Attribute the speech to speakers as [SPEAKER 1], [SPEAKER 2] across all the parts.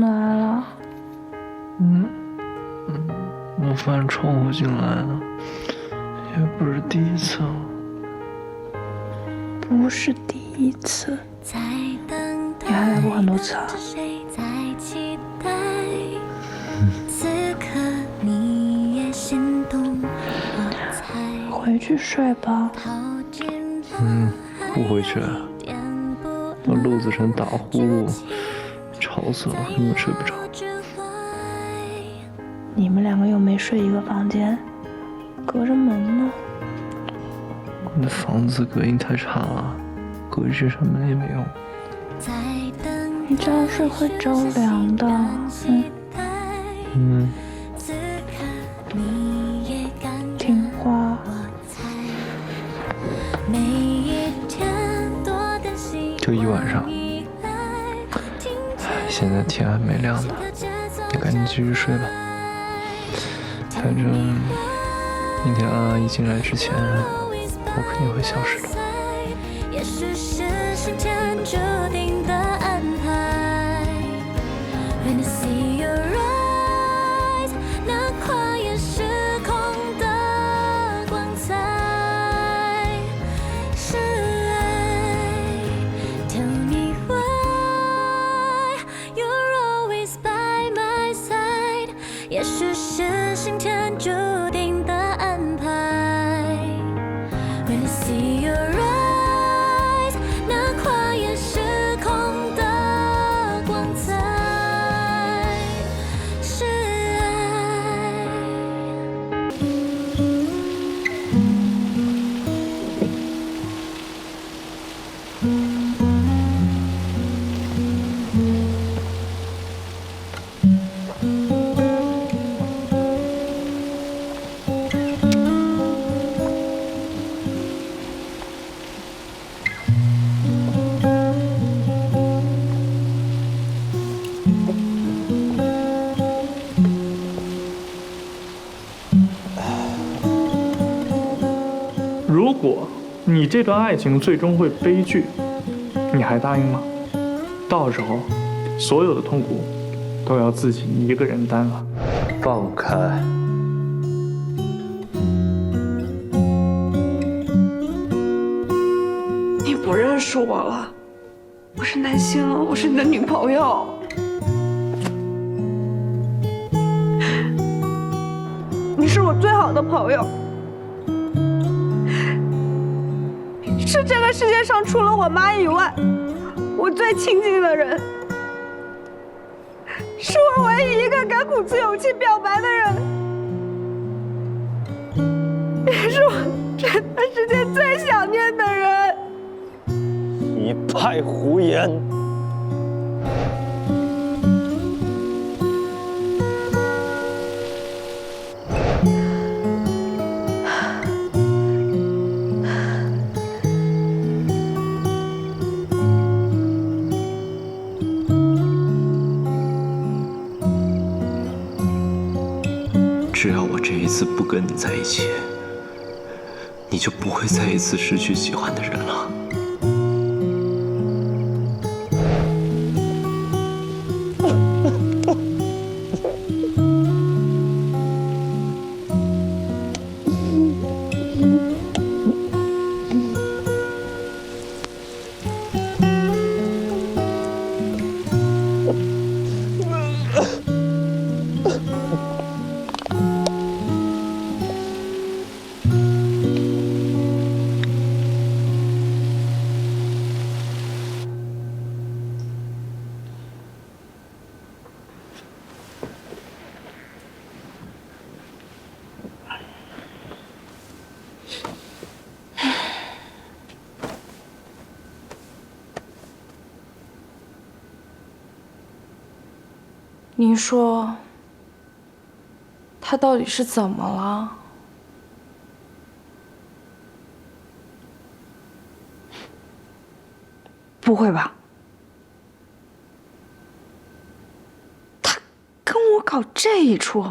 [SPEAKER 1] 来了？
[SPEAKER 2] 嗯嗯，我翻窗户进来的，也不是第一次了。
[SPEAKER 1] 不是第一次，你还来过很多次啊。回去睡吧。
[SPEAKER 2] 嗯，不回去，我陆子成打呼噜，吵死了，根本睡不着。
[SPEAKER 1] 你们两个又没睡一个房间，隔着门呢。
[SPEAKER 2] 那房子隔音太差了，隔一扇门也没用。
[SPEAKER 1] 你这样睡会着凉的。嗯。
[SPEAKER 2] 嗯。
[SPEAKER 1] 听话。
[SPEAKER 2] 就一晚上。现在天还没亮呢，你赶紧继续睡吧。反正明天安安一进来之前。我肯定会消失的。
[SPEAKER 3] when I see your 你这段爱情最终会悲剧，你还答应吗？到时候，所有的痛苦都要自己一个人担了。
[SPEAKER 2] 放开！
[SPEAKER 4] 你不认识我了？我是南星，我是你的女朋友。你是我最好的朋友。这个世界上除了我妈以外，我最亲近的人，是我唯一一个敢鼓起勇气表白的人，也是我这段时间最想念的人。
[SPEAKER 5] 一派胡言！只要我这一次不跟你在一起，你就不会再一次失去喜欢的人了。
[SPEAKER 1] 你说，他到底是怎么了？
[SPEAKER 4] 不会吧？他跟我搞这一出？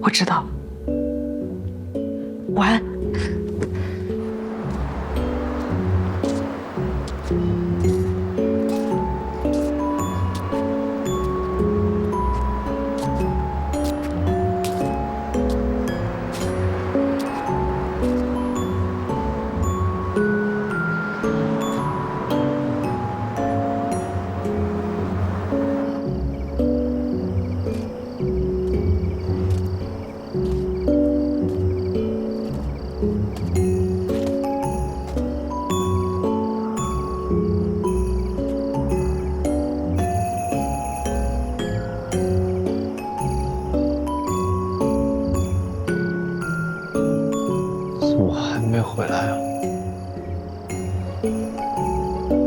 [SPEAKER 4] 我知道，晚安。回来啊。